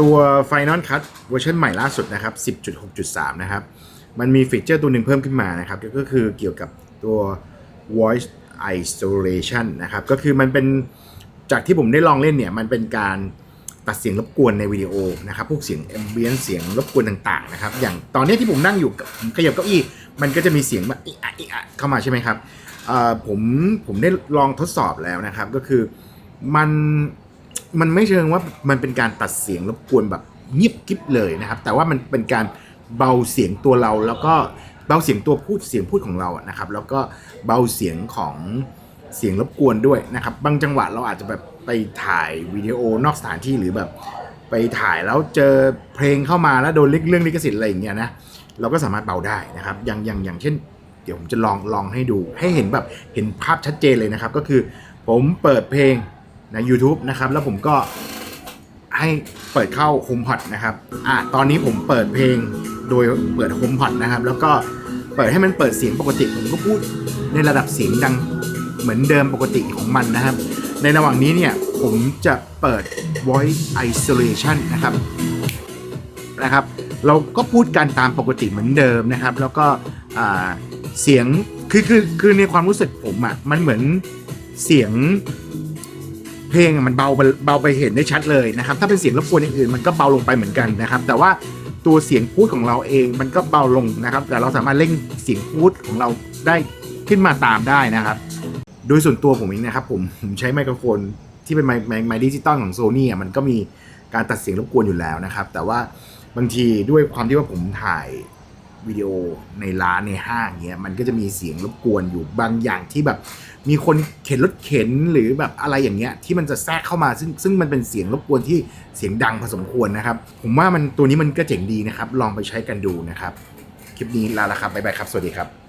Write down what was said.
ตัว Final Cut เวอร์ชันใหม่ล่าสุดนะครับ 10.6.3 นะครับ มันมีฟีเจอร์ตัวหนึ่งเพิ่มขึ้นมานะครับ ก็คือเกี่ยวกับตัว voice isolation นะครับ ก็คือมันเป็นจากที่ผมได้ลองเล่นเนี่ย มันเป็นการตัดเสียงรบกวนในวิดีโอนะครับ พวกเสียง ambient เสียงรบกวนต่างๆนะครับ อย่างตอนนี้ที่ผมนั่งอยู่กับขยับเก้าอี้ มันก็จะมีเสียงแบบอีอะอีอะเข้ามาใช่ไหมครับผมผมได้ลองทดสอบแล้วนะครับ ก็คือมัน มันไม่เชิงว่ามันเป็นการตัดเสียงรบกวนแบบเงียบกริบเลยนะครับ แต่ว่ามันเป็นการเบาเสียงตัวเราแล้วก็เบาเสียงตัวพูดเสียงพูดของเราอะนะครับ แล้วก็เบาเสียงของเสียงรบกวนด้วยนะครับ บางจังหวะเราอาจจะแบบไปถ่ายวิดีโอนอกสถานที่หรือแบบ ไปถ่ายแล้วเจอเพลงเข้ามาแล้วโดนเรื่องลิขสิทธิ์อะไรอย่างเงี้ยนะเราก็สามารถเบาได้นะครับ อย่างอย่างอย่างเช่น เดี๋ยวผมจะลองลองให้ดู ให้เห็นแบบเห็นภาพชัดเจนเลยนะครับ ก็คือ ผมเปิดเพลง ใน YouTube นะครับ แล้วผมก็ให้เปิดเข้า HomePod นะครับอะตอนนี้ผมเปิดเพลงโดยเปิด HomePod นะครับ แล้วก็เปิดให้มันเปิดเสียงปกติผมก็พูดในระดับเสียงดังเหมือนเดิมปกติของมันนะครับ ในระหว่างนี้เนี่ยผมจะเปิด voice isolation นะครับนะครับ เราก็พูดกันตามปกติเหมือนเดิมนะครับ แล้วก็เสียงคือคือคือในความรู้สึกผมอะ่ะมันเหมือนเสียง เพลงมันเบาเบาไปเห็นได้ชัดเลยนะครับ ถ้าเป็นเสียงรบกวนอย่างอื่นมันก็เบาลงไปเหมือนกันนะครับ แต่ว่าตัวเสียงพูดของเราเองมันก็เบาลงนะครับ แต่เราสามารถเร่งเสียงพูดของเราได้ขึ้นมาตามได้นะครับ โดยส่วนตัวผมเองนะครับ ผมผมใช้ไมโครโฟนที่เป็นไมค์ไมค์ดิจิตอลของโซนี่อะมันก็มีการตัดเสียงรบกวนอยู่แล้วนะครับ แต่ว่าบางทีด้วยความที่ว่าผมถ่าย วิดีโอในร้านในห้างเงี้ยมันก็จะมีเสียงรบกวนอยู่บางอย่างที่แบบ มีคนเข็นรถเข็นหรือแบบอะไรอย่างเงี้ยที่มันจะแทรกเข้ามาซึ่งซึ่งมันเป็นเสียงรบกวนที่เสียงดังพอสมควรนะครับ ผมว่ามันตัวนี้มันก็เจ๋งดีนะครับ ลองไปใช้กันดูนะครับ คลิปนี้ลาละครับบ๊ายบายครับ สวัสดีครับ